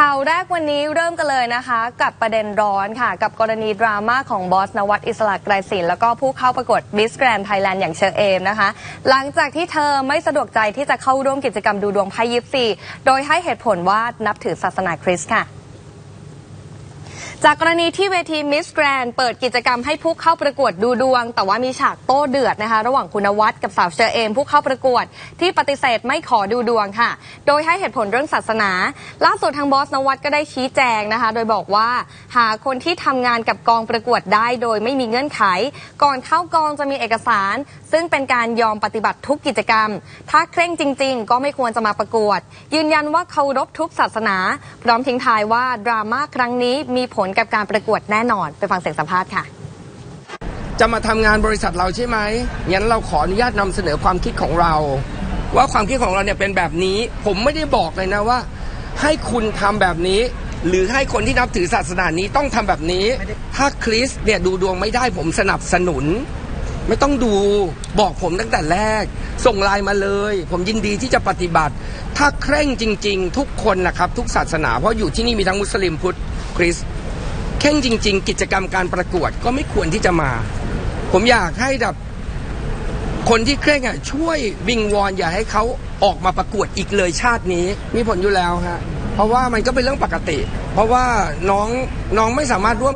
ข่าวแรกวันนี้เริ่มกันเลยนะคะ กับประเด็นร้อนค่ะ กับกรณีดราม่าของบอสนวัตอิสระไกรศิลป์แล้วก็ผู้เข้าประกวดมิสแกรนไทยแลนด์อย่างเชอเอมนะคะ หลังจากที่เธอไม่สะดวกใจที่จะเข้าร่วมกิจกรรมดูดวงไพ่ยิปซีโดยให้เหตุผลว่านับถือศาสนาคริสต์ค่ะ จากกรณีที่เวทีมิสแกรนเปิดกิจกรรมให้ผู้เข้าประกวดดูดวง แต่ว่ามีฉากโต้เดือดนะคะ ระหว่างคุณวัดกับสาวเชอเอม ผู้เข้าประกวด ที่ปฏิเสธไม่ขอดูดวงค่ะ โดยให้เหตุผลเรื่องศาสนา ล่าสุดทางบอสนวัดก็ได้ชี้แจงนะคะ โดยบอกว่า หาคนที่ทำงานกับกองประกวดได้โดยไม่มีเงื่อนไข ก่อนเข้ากองจะมีเอกสาร ซึ่งเป็นการยอมปฏิบัติทุกกิจกรรม ถ้าเคร่งจริง ๆ ก็ไม่ควรจะมาประกวด ยืนยันว่าเคารพทุกศาสนา พร้อมทิ้งท้ายว่าดราม่าครั้งนี้มีผลกับการประกวดแน่นอน ไปฟังเสียงสัมภาษณ์ค่ะ จะมาทำงานบริษัทเราใช่ไหมงั้นเราขออนุญาตนำเสนอความคิดของเรา ว่าความคิดของเราเนี่ยเป็นแบบนี้ ผมไม่ได้บอกเลยนะว่า ให้คุณทำแบบนี้ หรือให้คนที่นับถือศาสนานี้ต้องทำแบบนี้ ถ้าคริสเนี่ยดูดวงไม่ได้ผมสนับสนุน ไม่ต้องดูบอกผมตั้งแต่แรก ส่งไลน์มาเลย ผมยินดีที่จะปฏิบัติ ถ้าเคร่งจริง ๆ ทุกคนนะครับ ทุกศาสนา เพราะอยู่ที่นี่มีทั้งมุสลิมพุทธคริสต์ ข่งจริง ๆ กิจกรรมการประกวดก็ไม่ควรที่จะมา ผมอยากให้แบบคนที่เคร่งอะช่วยวิงวอนอย่าให้เขาออกมาประกวดอีกเลยชาตินี้ มีผลอยู่แล้วฮะเพราะว่ามันก็เป็นเรื่องปกติ เพราะว่าน้องน้องไม่สามารถร่วม